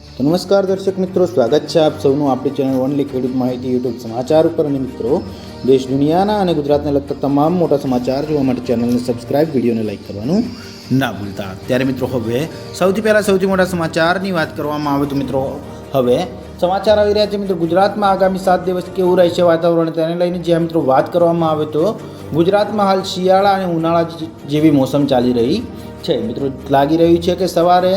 તો નમસ્કાર દર્શક મિત્રો, સ્વાગત છે આપ સૌનું આપણી ચેનલ ઓનલી ખેડૂત માહિતી યુટ્યુબ સમાચાર ઉપર. અને મિત્રો, દેશ દુનિયાના અને ગુજરાતને લગતા તમામ મોટા સમાચાર જોવા માટે ચેનલને સબસ્ક્રાઇબ વિડીયોને લાઇક કરવાનું ના ભૂલતા. ત્યારે મિત્રો, હવે સૌથી પહેલાં સૌથી મોટા સમાચારની વાત કરવામાં આવે તો મિત્રો, હવે સમાચાર આવી રહ્યા છે મિત્રો, ગુજરાતમાં આગામી સાત દિવસ કેવું રહેશે વાતાવરણ તેને લઈને જે મિત્રો વાત કરવામાં આવે તો ગુજરાતમાં હાલ શિયાળા અને ઉનાળા જેવી મોસમ ચાલી રહી છે. મિત્રો, લાગી રહ્યું છે કે સવારે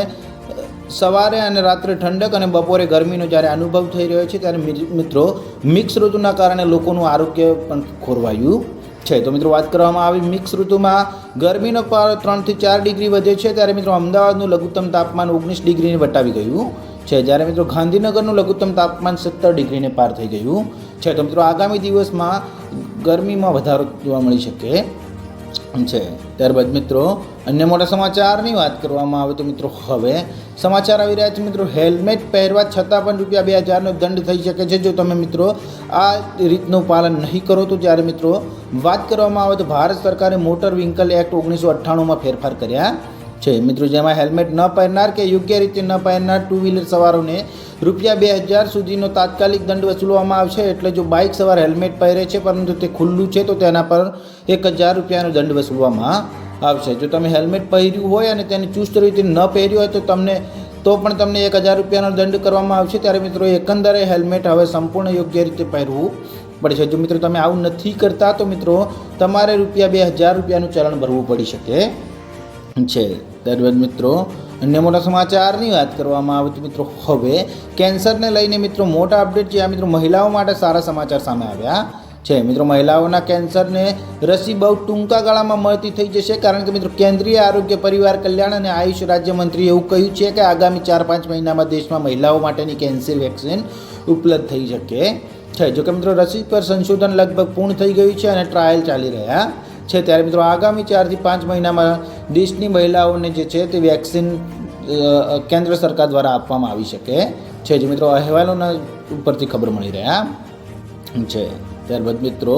સવારે અને રાત્રે ઠંડક અને બપોરે ગરમીનો જ્યારે અનુભવ થઈ રહ્યો છે, ત્યારે મિત્રો, મિક્સ ઋતુના કારણે લોકોનું આરોગ્ય પણ ખોરવાયું છે. તો મિત્રો, વાત કરવામાં આવી મિક્સ ઋતુમાં, ગરમીનો પારો ત્રણથી ચાર ડિગ્રી વધે છે, ત્યારે મિત્રો, અમદાવાદનું લઘુત્તમ તાપમાન ઓગણીસ ડિગ્રીને વટાવી ગયું છે, જ્યારે મિત્રો, ગાંધીનગરનું લઘુત્તમ તાપમાન સત્તર ડિગ્રીને પાર થઈ ગયું છે. તો મિત્રો, આગામી દિવસમાં ગરમીમાં વધારો જોવા મળી શકે છે. ત્યારબાદ મિત્રો, અન્ય મોટા સમાચારની વાત કરવામાં આવે તો મિત્રો, હવે સમાચાર આવી રહ્યા છે મિત્રો. હેલ્મેટ પહેરવા છતાં પણ રૂપિયા બે હજારનો દંડ થઈ શકે છે. જો તમે મિત્રો આ રીતનું પાલન નહીં કરો તો જ્યારે મિત્રો વાત કરવામાં આવે તો ભારત સરકારે મોટર વ્હીકલ એક્ટ ઓગણીસો અઠ્ઠાણુંમાં ફેરફાર કર્યા છે. મિત્રો, જેમાં હેલ્મેટ ન પહેરનાર કે યોગ્ય રીતે ન પહેરનાર ટુ વ્હીલર સવારોને રૂપિયા બે હજાર સુધીનો તાત્કાલિક દંડ વસૂલવામાં આવશે. એટલે જો બાઇક સવાર હેલ્મેટ પહેરે છે પરંતુ તે ખુલ્લું છે, તો તેના પર એક હજાર રૂપિયાનો દંડ વસૂલવામાં આવશે. જો તમે હેલ્મેટ પહેર્યું હોય અને તેને ચુસ્ત રીતે ન પહેર્યું હોય તો તમને તો પણ તમને એક હજાર રૂપિયાનો દંડ કરવામાં આવશે. ત્યારે મિત્રો એકંદરે હેલ્મેટ હવે સંપૂર્ણ યોગ્ય રીતે પહેરવું પડે છે જો મિત્રો તમે આવું નથી કરતા, તો મિત્રો તમારે રૂપિયા બે હજાર રૂપિયાનું ચલણ ભરવું પડી શકે છે. ત્યારબાદ મિત્રો, અન્ય મોટા સમાચારની વાત કરવામાં આવે તો મિત્રો હવે કેન્સરને લઈને મિત્રો મોટા અપડેટ છે આ મિત્રો મહિલાઓ માટે સારા સમાચાર સામે આવ્યા. છે. મિત્રો, મહિલાઓના કેન્સરને રસી બહુ ટૂંકા ગાળામાં મળતી થઈ જશે કારણ કે મિત્રો, કેન્દ્રીય આરોગ્ય પરિવાર કલ્યાણ અને આયુષ રાજ્યમંત્રીએ એવું કહ્યું છે કે આગામી ચાર પાંચ મહિનામાં દેશમાં મહિલાઓ માટેની કેન્સર વેક્સિન ઉપલબ્ધ થઈ શકે છે. જોકે મિત્રો, રસી પર સંશોધન લગભગ પૂર્ણ થઈ ગયું છે અને ટ્રાયલ ચાલી રહ્યા છે. ત્યારે મિત્રો, આગામી ચારથી પાંચ મહિનામાં દેશની મહિલાઓને જે છે તે વેક્સિન કેન્દ્ર સરકાર દ્વારા આપવામાં આવી શકે છે. જે મિત્રો, અહેવાલોના ઉપરથી ખબર મળી રહ્યા છે. ત્યારબાદ મિત્રો,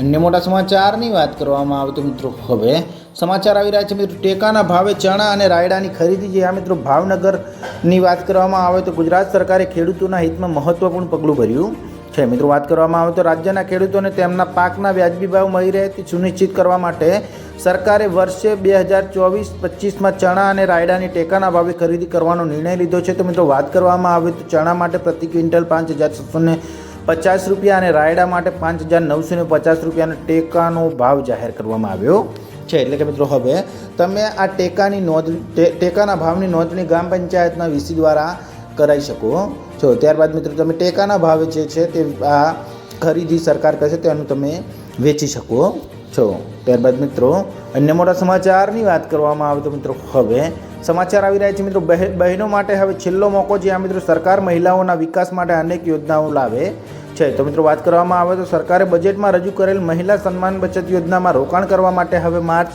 અન્ય મોટા સમાચારની વાત કરવામાં આવે તો મિત્રો હવે સમાચાર આવી રહ્યા છે મિત્રો, ટેકાના ભાવે ચણા અને રાયડાની ખરીદી જે આ મિત્રો ભાવનગરની વાત કરવામાં આવે તો ગુજરાત સરકારે ખેડૂતોના હિતમાં મહત્વપૂર્ણ પગલું ભર્યું છે. મિત્રો, વાત કરવામાં આવે તો રાજ્યના ખેડૂતોને તેમના પાકના વ્યાજબી ભાવ મળી રહે તે સુનિશ્ચિત કરવા માટે સરકારે વર્ષે બે હજાર ચોવીસ પચીસમાં ચણા અને રાયડાની ટેકાના ભાવે ખરીદી કરવાનો નિર્ણય લીધો છે. તો મિત્રો, વાત કરવામાં આવે તો ચણા માટે પ્રતિ ક્વિન્ટલ પાંચ હજાર છસો પચાસ રૂપિયા અને રાયડા માટે પાંચ હજાર નવસો ને પચાસ રૂપિયાનો ટેકાનો ભાવ જાહેર કરવામાં આવ્યો છે. એટલે કે મિત્રો હવે તમે આ ટેકાની નોંધ, ટે- ટેકાના ભાવની નોંધણી ગ્રામ પંચાયતના વીસી દ્વારા કરાવી શકો. છો ત્યારબાદ મિત્રો તમે ટેકાના ભાવે જે છે તે આ ખરીદી સરકાર કરશે તેનું તમે વેચી શકો. છો ત્યારબાદ મિત્રો અન્ય મોટા સમાચારની વાત કરવામાં આવે તો મિત્રો હવે સમાચાર આવી રહ્યા છે મિત્રો. બહે- બહેનો માટે હવે છેલ્લો મોકો જે આ મિત્રો સરકાર મહિલાઓના વિકાસ માટે અનેક યોજનાઓ લાવે છે. તો મિત્રો વાત કરવામાં આવે તો સરકારે બજેટમાં રજૂ કરેલ મહિલા સન્માન બચત યોજનામાં રોકાણ કરવા માટે હવે માર્ચ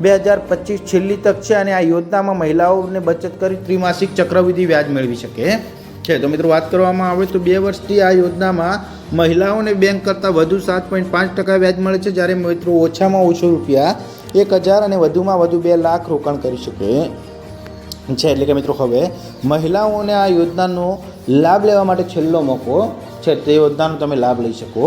બે હજાર પચીસ છેલ્લી તક છે અને આ યોજનામાં મહિલાઓને બચત કરી ત્રિમાસિક ચક્રવૃદ્ધિ વ્યાજ મેળવી શકે છે. તો મિત્રો વાત કરવામાં આવે તો બે વર્ષથી આ યોજનામાં મહિલાઓને બેંક કરતાં વધુ સાત પોઈન્ટ પાંચ ટકા વ્યાજ મળે છે. જ્યારે મિત્રો ઓછામાં ઓછો રૂપિયા એક હજાર અને વધુમાં વધુ બે લાખ રોકાણ કરી શકે છે એટલે કે મિત્રો હવે મહિલાઓને આ યોજનાનો લાભ લેવા માટે છેલ્લો મોકો છે તે યોજનાનો તમે લાભ લઈ શકો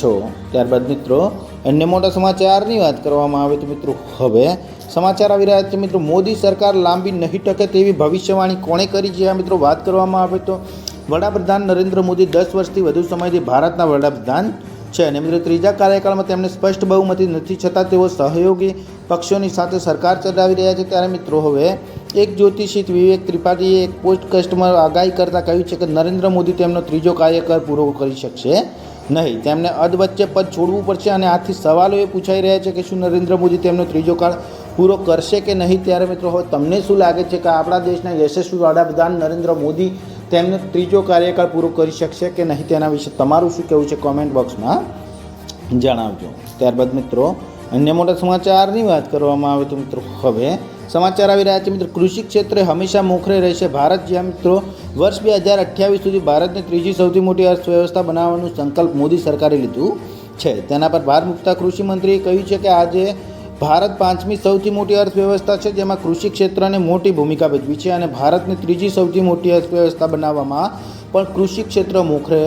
છો. ત્યારબાદ મિત્રો અન્ય મોટા સમાચારની વાત કરવામાં આવે તો મિત્રો હવે સમાચાર આવી રહ્યા છે મિત્રો, મોદી સરકાર લાંબી નહીં ટકે તેવી ભવિષ્યવાણી કોણે કરી છે મિત્રો વાત કરવામાં આવે તો વડાપ્રધાન નરેન્દ્ર મોદી દસ વર્ષથી વધુ સમયથી ભારતના વડાપ્રધાન છે અને મિત્રો ત્રીજા કાર્યકાળમાં તેમને સ્પષ્ટ બહુમતી નથી છતાં તેઓ સહયોગી પક્ષોની સાથે સરકાર ચલાવી રહ્યા છે. ત્યારે મિત્રો હવે એક જ્યોતિષિત વિવેક ત્રિપાઠીએ એક પોસ્ટ કસ્ટમર આગાહી કરતાં કહ્યું છે કે નરેન્દ્ર મોદી તેમનો ત્રીજો કાર્યકાળ પૂરો કરી શકશે નહીં. તેમને અધવચ્ચે પદ છોડવું પડશે અને આથી સવાલો એ પૂછાઈ રહ્યા છે કે શું નરેન્દ્ર મોદી તેમનો ત્રીજો કાળ પૂરો કરશે કે નહીં? ત્યારે મિત્રો, હવે તમને શું લાગે છે કે આપણા દેશના યશસ્વી વડાપ્રધાન નરેન્દ્ર મોદી તેમનો ત્રીજો કાર્યકાળ પૂરો કરી શકશે કે નહીં? તેના વિશે તમારું શું કહેવું છે કોમેન્ટ બોક્સમાં જણાવજો. ત્યારબાદ મિત્રો, અન્ય મોટા સમાચારની વાત કરવામાં આવે તો મિત્રો, હવે સમાચાર આવી રહ્યા છે મિત્રો. કૃષિ ક્ષેત્રે હંમેશા મોખરે રહેશે. ભારત જ્યાં મિત્રો, વર્ષ બે હજાર અઠ્યાવીસ સુધી ભારતને ત્રીજી સૌથી મોટી અર્થવ્યવસ્થા બનાવવાનું સંકલ્પ મોદી સરકારે લીધું છે. તેના પર ભાર મૂકતા કૃષિ મંત્રીએ કહ્યું છે કે આજે ભારત પાંચમી સૌથી મોટી અર્થવ્યવસ્થા છે, જેમાં કૃષિ ક્ષેત્રને મોટી ભૂમિકા ભજવી છે અને ભારતને ત્રીજી સૌથી મોટી અર્થવ્યવસ્થા બનાવવામાં પણ કૃષિ ક્ષેત્ર મોખરે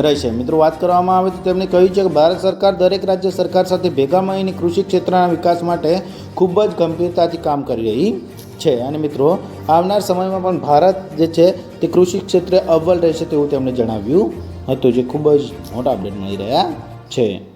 રહેશે મિત્રો, વાત કરવામાં આવે તો તેમણે કહ્યું છે કે ભારત સરકાર દરેક રાજ્ય સરકાર સાથે ભેગા મળીને કૃષિ ક્ષેત્રના વિકાસ માટે ખૂબ જ ગંભીરતાથી કામ કરી રહી છે. અને મિત્રો, આવનાર સમયમાં પણ ભારત જે છે તે કૃષિ ક્ષેત્રે અવ્વલ રહેશે તેવું તેમણે જણાવ્યું હતું, જે ખૂબ જ મોટા અપડેટ મળી રહ્યા છે.